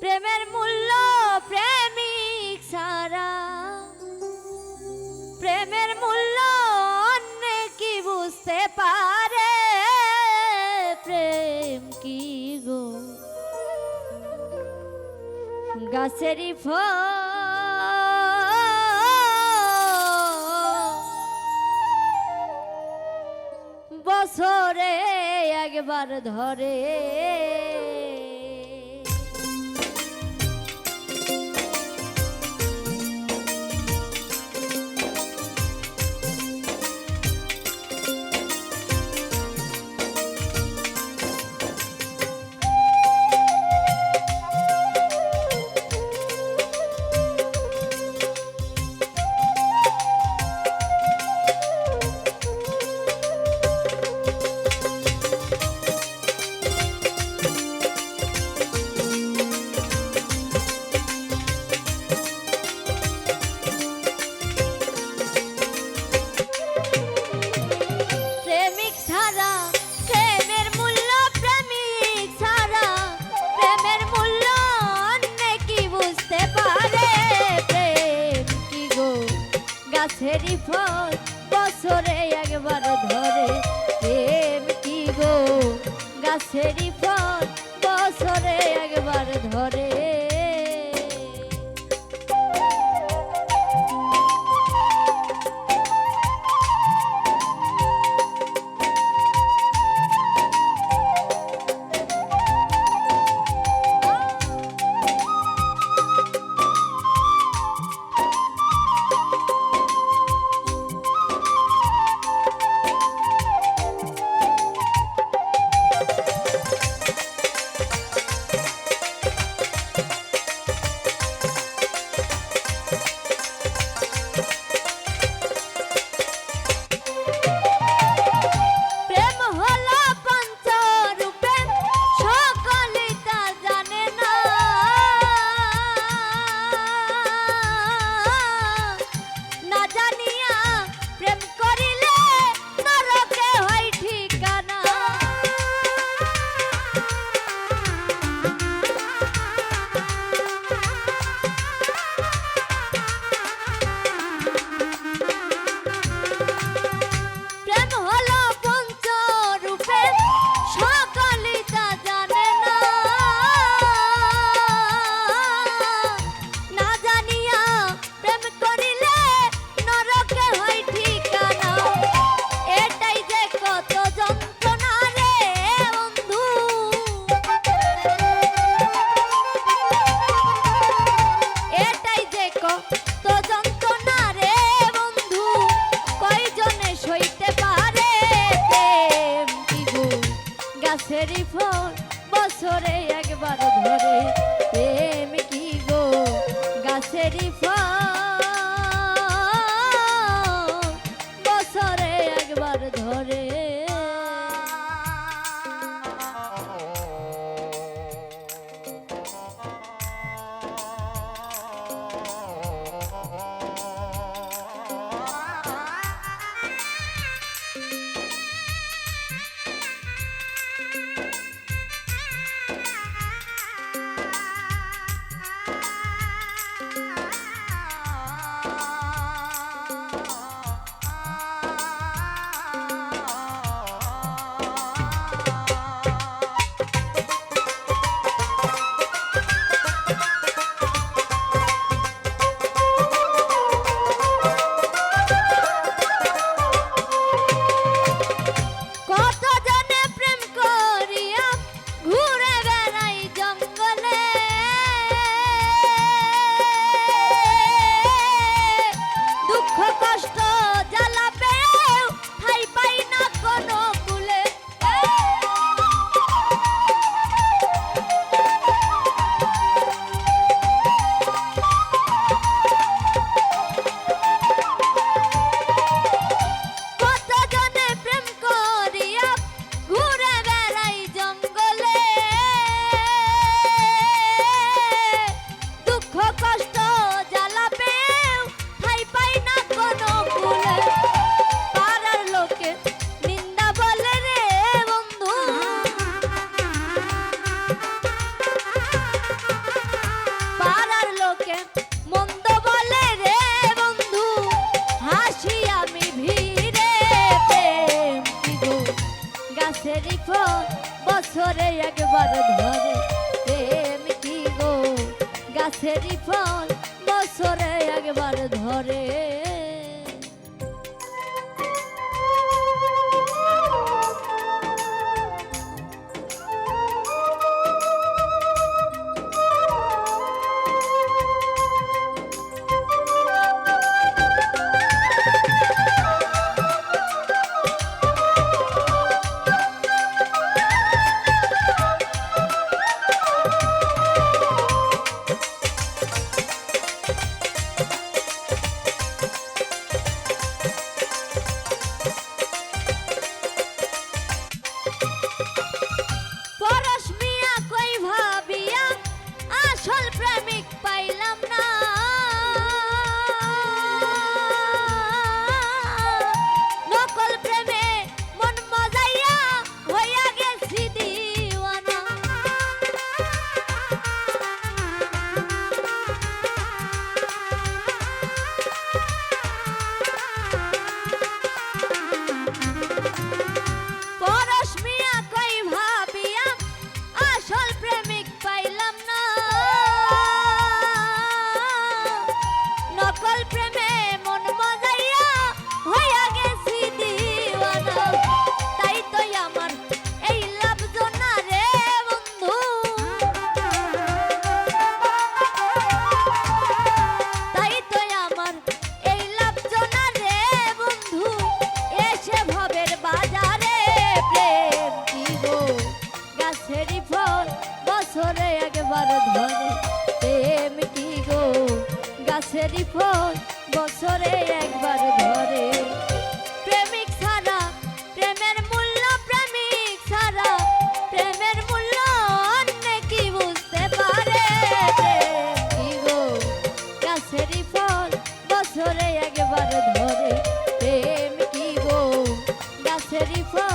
প্রেমের মূল্য প্রেমিক সারা প্রেমের মূল্য অন্য কি বুঝতে পারে? প্রেম কি গো? গাছেরই ফল বছরে একবার ধরে। সেরি ফল বছরে একবার ধরে প্রেম কি গো? রিপোর্ট বছরে একবার ধরে। গাছেরই ফল বছরে একবার ধরে। যখন বছরে একবার ধরে। প্রেমিক ছাড়া প্রেমের মূল্য, প্রেমিক ছাড়া প্রেমের মূল্য কি বুঝতে পারে? গো গাছেরই ফল বছরে একবার ধরে। প্রেম কি গো গাছেরই ফল